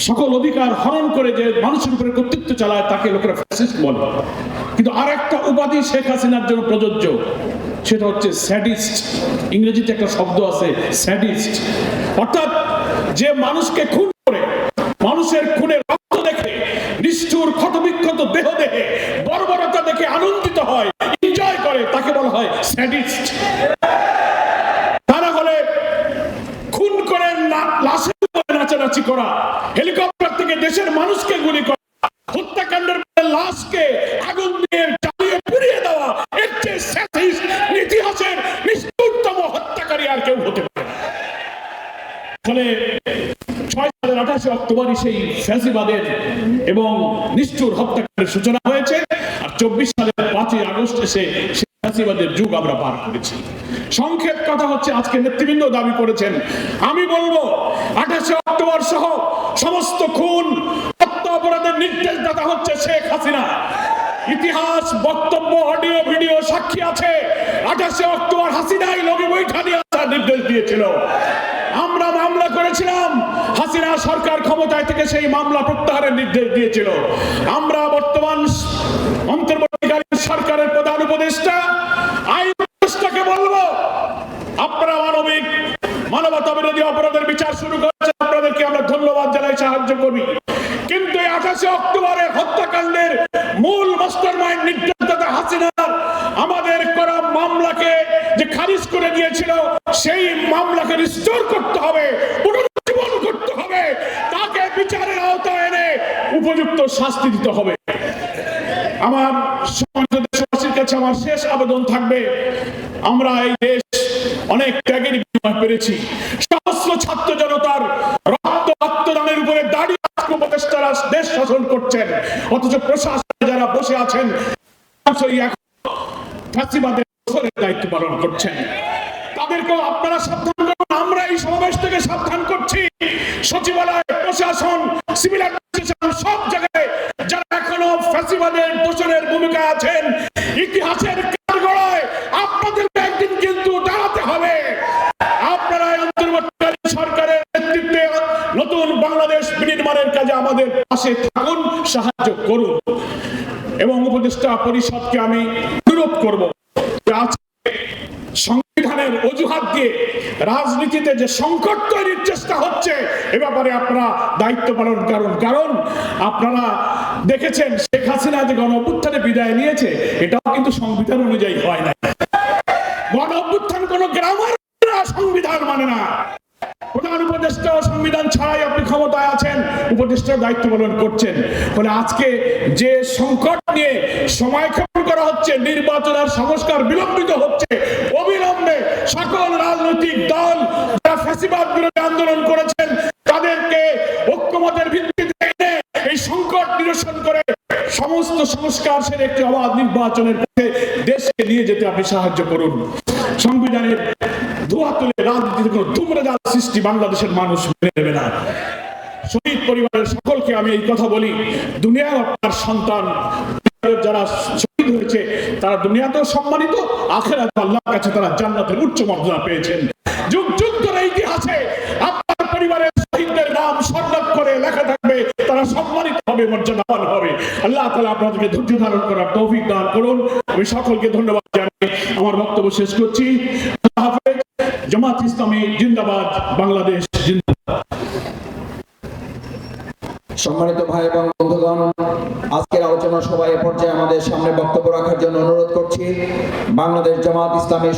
সকল অধিকার হরণ করে যে মানুষের উপরে কর্তৃত্ব চালায়, তাকে লোকেরা ফ্যাসিস্ট বলে। কিন্তু আর একটা উপাধি শেখ হাসিনার জন্য প্রযোজ্য, সেটা হচ্ছে স্যাডিস্ট ইংরেজিতে একটা শব্দ আছে স্যাডিস্ট অর্থাৎ যে মানুষকে খুন করে, মানুষের খুনে রক্ত দেখে, নিষ্ঠুর, ক্ষতবিক্ষত দেহ দেখে, বর্বরতা দেখে আনন্দিত হয় এনজয় করে, তাকে বলা হয় স্যাডিস্ট তারা হলে খুন করে না- লাশের উপরে নাচানাচি করা হেলিকপ্টার থেকে দেশের মানুষকে গুলি করা, হত্যাকাণ্ডের লাশকে আগুন দিয়ে জ্বালিয়ে পুড়িয়ে দেওয়া, এর চেয়ে ইতিহাসের নিষ্ঠুরতম হত্যাকারী আর কেউ হতে পারে ফলে ছয় সালের আঠাশে অক্টোবরই সেই ফ্যাসিবাদের এবং নিষ্ঠুর হত্যাকাণ্ডের সূচনা হয়েছে, আর চব্বিশ সালের পাঁচই আগস্ট এসে ফ্যাসিবাদের যুগ আমরা পার করেছি। সংক্ষেপ কথা হচ্ছে, আজকে নেতৃবৃন্দ দাবি করেছেন। আমি বলব, আঠাশে অক্টোবর সহ সমস্ত খুন অপরাধের নির্দেশদাতা হচ্ছে শেখ হাসিনা। ইতিহাস, বক্তব্য, অডিও, ভিডিও সাক্ষী আছে। আঠাশে অক্টোবর হাসিনাই লগে বৈঠা নিয়ে আসার নির্দেশ দিয়েছিল। আমরা মামলা করেছিলাম, হাসিনা সরকার ক্ষমতায় থেকে সেই মামলা প্রত্যাহারের নির্দেশ দিয়েছিল। আমরা মানবতা বিরোধী অপরাধের বিচার শুরু করেছেন আপনাদেরকে আমরা ধন্যবাদ জানাই, সাহায্য করি। কিন্তু এই আঠাশে অক্টোবরের হত্যাকাণ্ডের মূল মাস্টার মাইন্ড নির্দেশদাতা হাসিনার আমাদের করা মামলাকে যে খারিজ করে দিয়েছিল, সেই মামলাকে রিস্টোর করতে হবে, পুনরুজ্জীবন করতে হবে। তাকে বিচারের আওতায় এনে উপযুক্ত শাস্তি দিতে হবে। আমার দেশবাসীর কাছে আমার শেষ আবেদন থাকবে। আমরা এই দেশ অনেক পেরেছি। সহস্র ছাত্র জনতার রক্ত আত্মদানের উপরে দাঁড়িয়ে উপদেষ্টারা দেশ শাসন করছেন। অথচ প্রশাসনে যারা বসে আছেন দায়িত্ব পালন করছেন। তাদেরকেও আপনারা সাবধান করুন, আমরা এই সমাবেশ থেকে সাবধান করছি। সচিবালয়, প্রশাসন, সিভিল নতুন বাংলাদেশ বিনির্মাণের কাজে আমাদের পাশে থাকুন, সাহায্য করুন। এবং উপদেষ্টা পরিষদকে আমি অনুরোধ করব সংবিধানের অজুহাত দিয়ে রাজনীতিতে যে সংকট তৈরির চেষ্টা হচ্ছে, এ ব্যাপারে আপনারা দায়িত্ব পালন করুন। কারণ আপনারা দেখেছেন, শেখ হাসিনা যে গণ অভ্যুত্থানে বিদায় নিয়েছে, এটাও কিন্তু সংবিধান অনুযায়ী হয় না। গণ অভ্যুত্থান কোন গ্রামার সংবিধান মানে না। সংবিধান ছাড়াই আপনি ক্ষমতায় আছেন, উপদেষ্টার দায়িত্ব পালন করছেন। ফলে আজকে যে সংকট নিয়ে সময়ক্ষেপণ করা হচ্ছে, নির্বাচন আর সংস্কার বিলম্বিত হচ্ছে, অবিলম্বে সকল রাজনৈতিক দল যারা ফ্যাসিবাদ বিরোধী আন্দোলন করেছেন, তাদেরকে ঐক্যমতের ভিত্তিতে এনে এই সংকট নিরসন করে সমস্ত সংস্কার সেরে একটি অবাধ নির্বাচনের পথে দেশকে নিয়ে যেতে আপনি সাহায্য করুন। সংবিধানের ধোয়া তুলে রাজনীতিতে কোনো দুমড়ে সৃষ্টি বাংলাদেশের মানুষ মেনে নেবে না। শহীদ পরিবারের সকলকে আমি এই কথা বলি দুনিয়াও আপনার সন্তান যারা শহীদ হয়েছে, তারা দুনিয়াতেও সম্মানিত আখেরা আল্লাহর কাছে তারা জান্নাতের উচ্চ মর্যাদা পেয়েছেন। যুগ যুগ ধরে ইতিহাসে আপনার পরিবারের শহীদদের নাম স্বর্ণাপ করে লেখা থাকবে, তারা সম্মানিত হবে, মর্যাদাবান হবে। আল্লাহ তালা আপনাদেরকে ধৈর্য ধারণ করার তৌফিক দান করুন। আমি সকলকে ধন্যবাদ জানাই। আমার বক্তব্য শেষ করছি। আল্লাহ হাফেজ। জামাত ইসলামী জিন্দাবাদ, বাংলাদেশ সম্মানিত ভাই এবং বন্ধুগণ, আজকের আলোচনা সভায় পর্যায়ে আমাদের সামনে বক্তব্য রাখার জন্য অনুরোধ করছি, বাংলাদেশ জামাত ইসলামের